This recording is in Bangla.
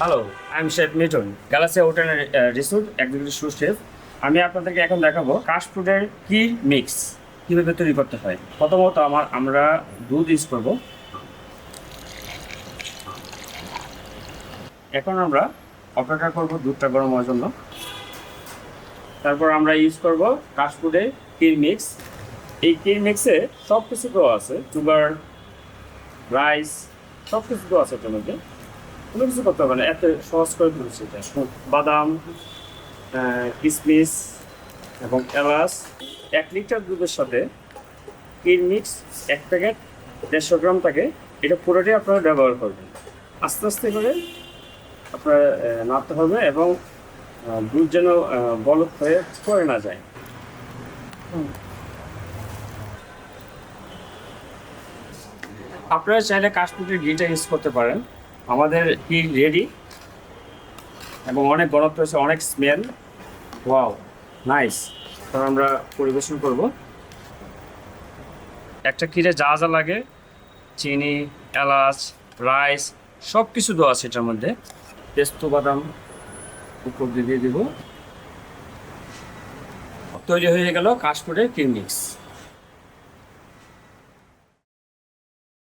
Hello I am chef Mitton galaxy hotel resort একদিকে সু শেফ আমি আপনাদেরকে এখন দেখাবো কাশফুডের কি মিক্স কীভাবে তৈরি করতে হয়। প্রথমত আমার, আমরা দুধ ইউজ করব। এখন আমরা অপেক্ষা করব দুধটা গরম হওয়ার জন্য। তারপর আমরা ইউজ করব কাশফুডের কির মিক্স এই কির মিক্সে সব কিছু দেওয়া আছে সুগার রাইস সব কিছু দেওয়া আছে মধ্যে। কোনো কিছু করতে হবে না এত সহজ করে এটা। বাদাম কিশমিশ এবং এলাচ, এক লিটার দুধের সাথে কির মিক্স, এক প্যাকেট দেড়শো গ্রাম থাকে এটা পুরোটাই আপনারা ব্যবহার করবেন। আস্তে আস্তে করে আপনার নাড়তে হবে এবং দুধ যেন বলক হয়ে পড়ে না যায়। আপনারা চাইলে কাশ্মীরের ঘিটা ইউজ করতে পারেন। আমাদের ঘি রেডি এবং অনেক গণত্ব হয়েছে অনেক স্মেল ওয়াও নাইস তো আমরা পরিবেশন করব। একটা ক্ষীরে যা যা লাগে, চিনি, এলাচ রাইস সব কিছু দেওয়া আছে এটার মধ্যে। পেস্তো, বাদাম, উপর দিয়ে দিব। তৈরি হয়ে গেল কাশপুরের ক্রিম মিক্স